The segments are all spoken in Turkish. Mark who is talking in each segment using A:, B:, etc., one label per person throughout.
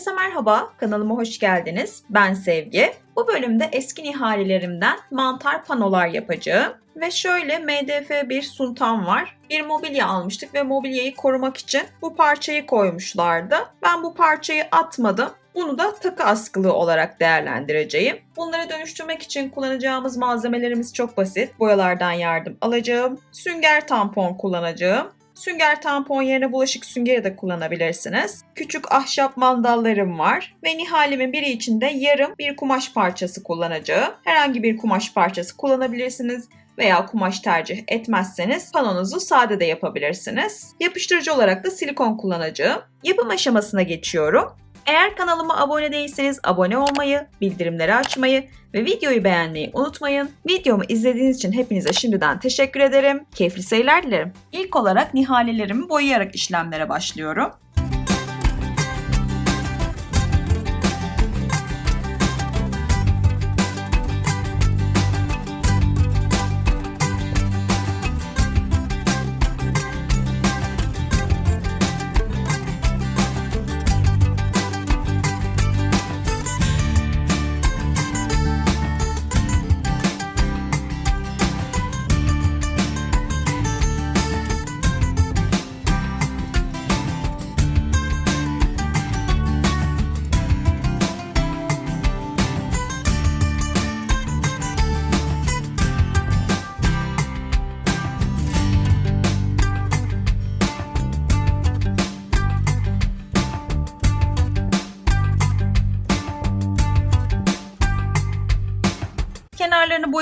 A: Herkese merhaba, kanalıma hoş geldiniz. Ben Sevgi. Bu bölümde eski nihalelerimden mantar panolar yapacağım. Ve şöyle MDF bir suntam var. Bir mobilya almıştık ve mobilyayı korumak için bu parçayı koymuşlardı. Ben bu parçayı atmadım. Bunu da takı askılı olarak değerlendireceğim. Bunları dönüştürmek için kullanacağımız malzemelerimiz çok basit. Boyalardan yardım alacağım. Sünger tampon kullanacağım. Sünger tampon yerine bulaşık süngeri de kullanabilirsiniz. Küçük ahşap mandallarım var ve nihalimin biri için de yarım bir kumaş parçası kullanacağım. Herhangi bir kumaş parçası kullanabilirsiniz veya kumaş tercih etmezseniz panonuzu sade de yapabilirsiniz. Yapıştırıcı olarak da silikon kullanacağım. Yapım aşamasına geçiyorum. Eğer kanalıma abone değilseniz abone olmayı, bildirimleri açmayı ve videoyu beğenmeyi unutmayın. Videomu izlediğiniz için hepinize şimdiden teşekkür ederim. Keyifli seyirler dilerim. İlk olarak nihalelerimi boyayarak işlemlere başlıyorum.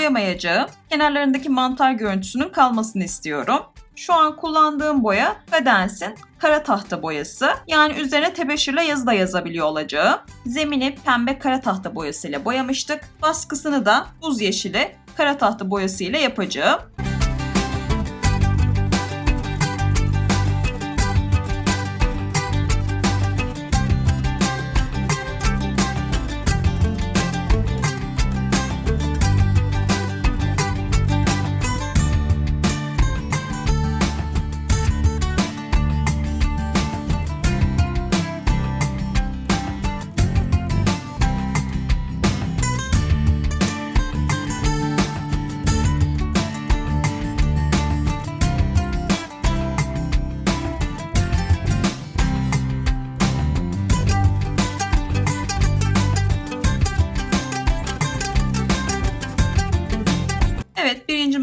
A: Boyamayacağım. Kenarlarındaki mantar görüntüsünün kalmasını istiyorum. Şu an kullandığım boya Cadenz'in kara tahta boyası. Yani üzerine tebeşirle yazı da yazabiliyor olacağım. Zemini pembe kara tahta boyasıyla boyamıştık. Baskısını da buz yeşili kara tahta boyasıyla yapacağım.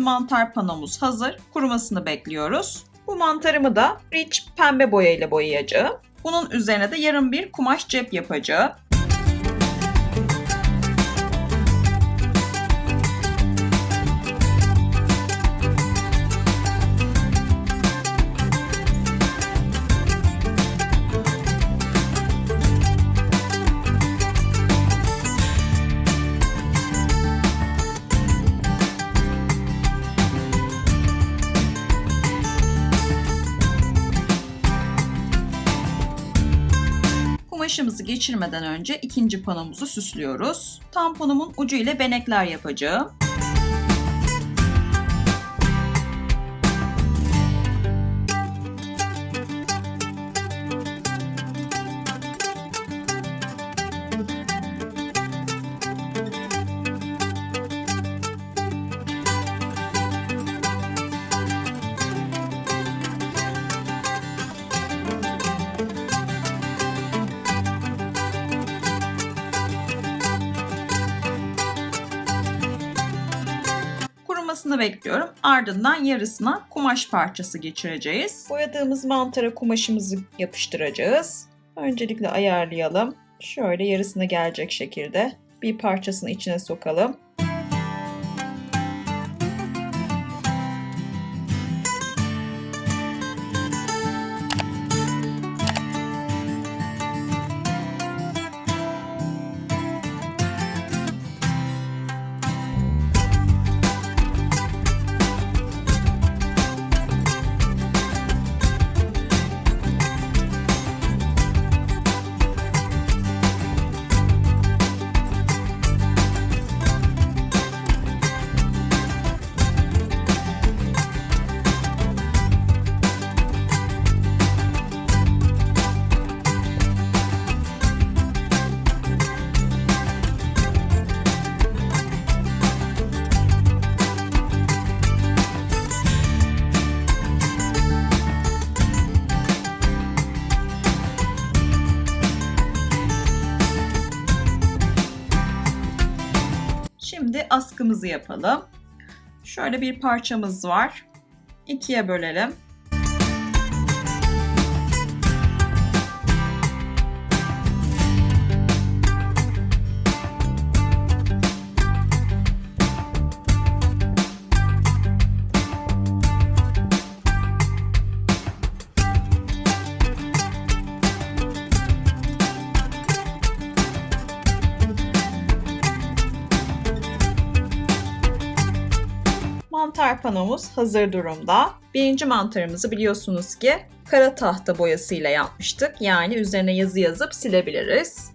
A: Mantar panomuz hazır. Kurumasını bekliyoruz. Bu mantarımı da Rich pembe boya ile boyayacağım. Bunun üzerine de yarım bir kumaş cep yapacağım. Kumaşımızı geçirmeden önce ikinci panomuzu süslüyoruz. Tamponumun ucu ile benekler yapacağım. Kurumasını bekliyorum. Ardından yarısına kumaş parçası geçireceğiz. Boyadığımız mantara kumaşımızı yapıştıracağız. Öncelikle ayarlayalım. Şöyle yarısına gelecek şekilde bir parçasını içine sokalım. Askımızı yapalım. Şöyle bir parçamız var. İkiye bölelim. Panomuz hazır durumda. Birinci mantarımızı biliyorsunuz ki kara tahta boyasıyla yapmıştık. Yani üzerine yazı yazıp silebiliriz.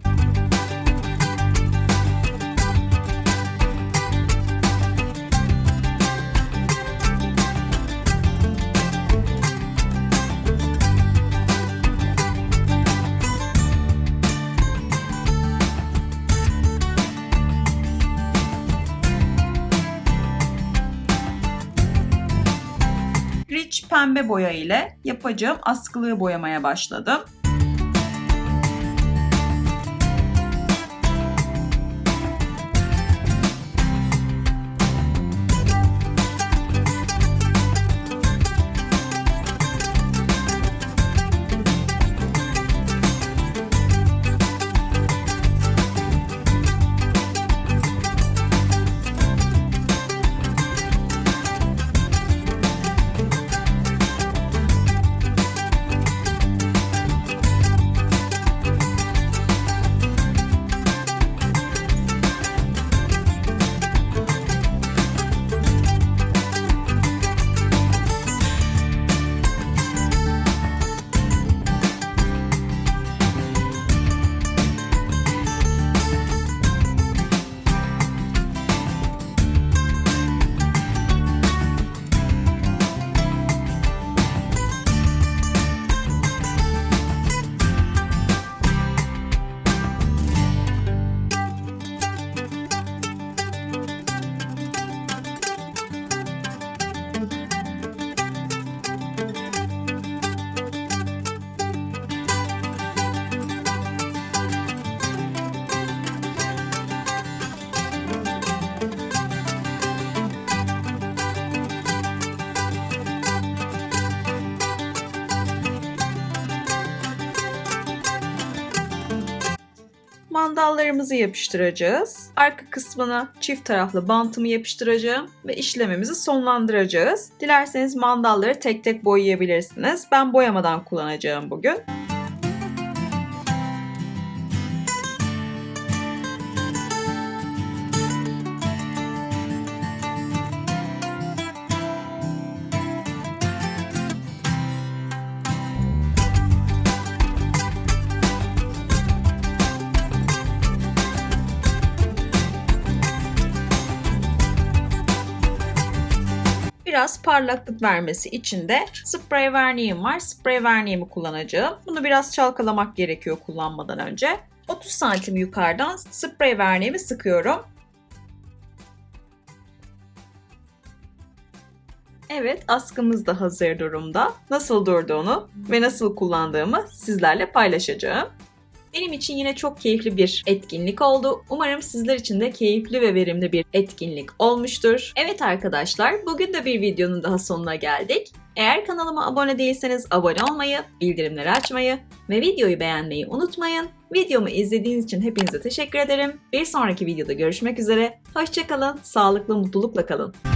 A: Pembe boya ile yapacağım askılığı boyamaya başladım. Mandallarımızı yapıştıracağız. Arka kısmına çift taraflı bantımı yapıştıracağım ve işlemimizi sonlandıracağız. Dilerseniz mandalları tek tek boyayabilirsiniz. Ben boyamadan kullanacağım bugün. Biraz parlaklık vermesi için de sprey verniğim var. Sprey verniğimi kullanacağım. Bunu biraz çalkalamak gerekiyor kullanmadan önce. 30 santim yukarıdan sprey verniğimi sıkıyorum. Evet askımız da hazır durumda. Nasıl durduğunu ve nasıl kullandığımı sizlerle paylaşacağım. Benim için yine çok keyifli bir etkinlik oldu. Umarım sizler için de keyifli ve verimli bir etkinlik olmuştur. Evet arkadaşlar, bugün de bir videonun daha sonuna geldik. Eğer kanalıma abone değilseniz abone olmayı, bildirimleri açmayı ve videoyu beğenmeyi unutmayın. Videomu izlediğiniz için hepinize teşekkür ederim. Bir sonraki videoda görüşmek üzere. Hoşçakalın, sağlıklı, mutlulukla kalın.